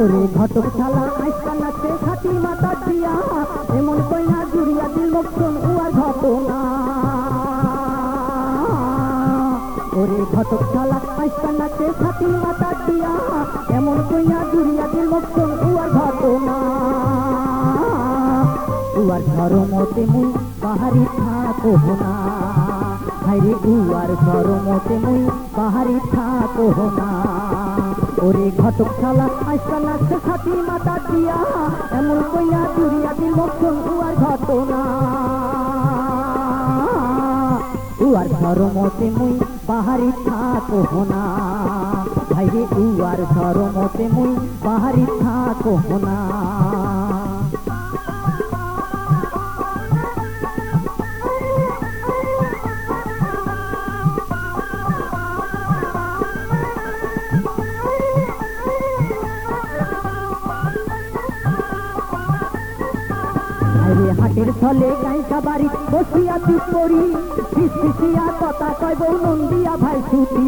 ওরে ঘটক শালা, আইসা নাচে খাটি মাতা দিয়া, এমন কইনা জুড়িয়া দিল মুখন উয়ার ঘটনা। ওরে ঘটক শালা, আইসা নাচে খাটি মাতা দিয়া, এমন কইনা জুড়িয়া দিল মুখন উয়ার ঘটনা। উয়ার ধর্মতে মুই বাহারি থাকো না। হাইরে উয়ার ধর্মতে মুই বাহারি থাকো না। ওরে ঘটক শালা আইসা লাগছে খাটি মাতা দিয়া, এমন কইয়া জুড়িয়া দিল উয়ার ঘটনা। উয়ার ধর্মতে মুই বাহারি থাকো না। ভাইরে উয়ার ধর্মতে মুই বাহারি থাকো না। হাটের ছলে গাইকা বাড়ি বসিয়া চুপ করি, ফিসফিসিয়া কথা কয় বউ নন্দিয়া ভাই ছুটি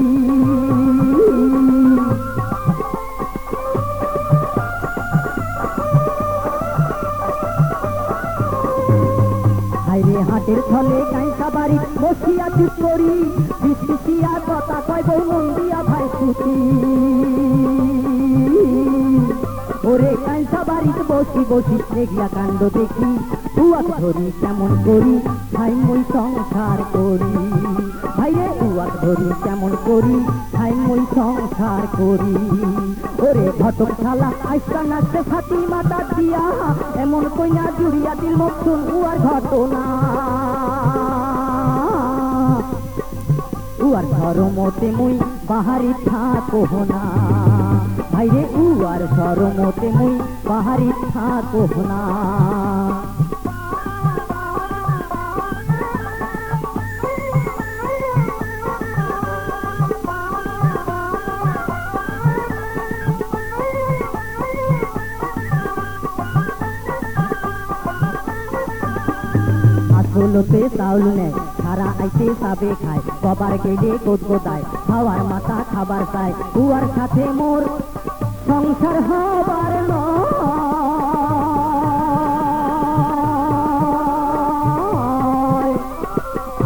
হাইরে হাটের ছলে গাইকা বাড়ি বসিয়া চুপ করি, ফিসফিসিয়া কথা কয় বউ নন্দিয়া ভাই ছুটি ওরে কাঁসা বাড়িতে বসি বসি দেখলা কাণ্ড দেখি। উয়াক ধরি কেমন করি, ভাই মই সংসার করি। ভাইরে উয়াক ধরি কেমন করি, ভাই মই সংসার করি। ওরে ঘটক শালা, আইসা নাচতে ফাটি মাতা দিয়া, এমন কইনা জুড়িয়া দিল মক্ষণ উয়ার ঘটনা। উয়ার ধর্মতে মুই বাহারি থাকো না। উয়ার ধর্মতে মুই বাহারি থাকো না। আসলতে চাউল নেয়, সারা আইতে সাবে খায় কবার গেলে গোদগোদায় খাওয়ার মাথা খাবার চায় উয়ার সাথে মোর সংসার হবার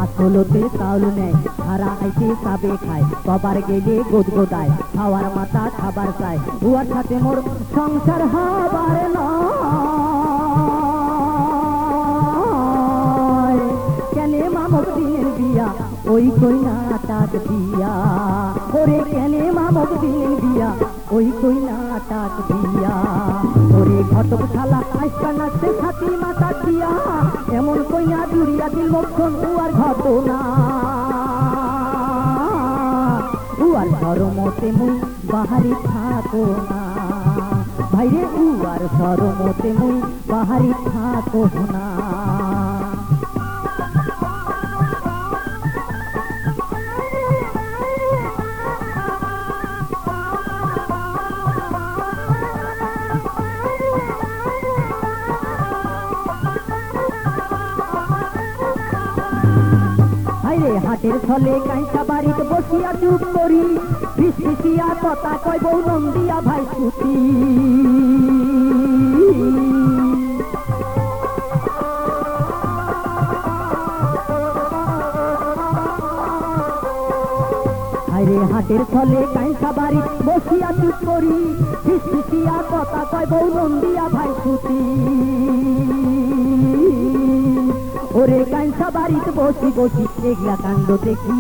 আসলতে চাউল নেয় সারা আইতে সাবে খায়। কবার গেলে গোদগোদায় খাওয়ার মাথা খাবার চায়। সাথে মোর সংসার হবার নয় দিনের বিয়া ওই কই নাটাক দিয়া। ওরে ঘটক শালা আইসা নাচতে খাতি মাতা দিয়া, এমন কইনা জুড়িয়া দিল মক্ষণ উয়ার ঘটনা। উয়ার ধর্মতে মুই বাহারি থাকো না। ভাইরে উয়ার ধর্মতে মুই বাহারি থাকো না। হাটের ছলে কাঁচা বাড়িতে বসিয়া চুপ করি। ফিসফিসিয়া কথা কয় বউ নন্দিয়া ভাই ছুটি হাইরে হাটের ছলে কাঁচা বাড়ি বসিয়া চুপ করি। ফিসফিসিয়া কথা কয় বউ নন্দিয়া ভাই ছুটি ওরে কাঁসা বাড়িতে বসি বসি এগলা কাণ্ড দেখি।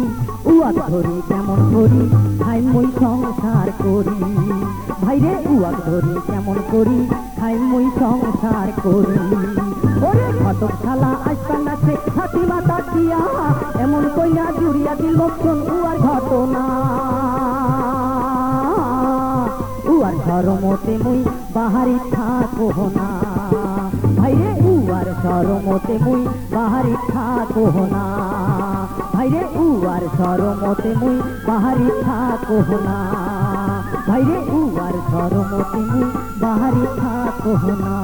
উয়াক ধরি কেমন করি, খাই মই সংসার করি। ভাইরে, উয়াক ধরি কেমন করি, খাই মই সংসার করি। ওরে ঘটক শালা আসবা নাচে হাতি মাতা দিয়া এমন কইনা জুড়িয়া দিল লক্ষণ উয়ার ঘটনা। উয়ার ধর্মতে মুই বাহারি থাকো না। ধর্মতে মুই বাহারি থাকো না। ভাইরে উয়ার সরমতে মুই বাহারি থাকো না। ভাইরে উয়ার সরমতে মুই বাহারি থাকো না।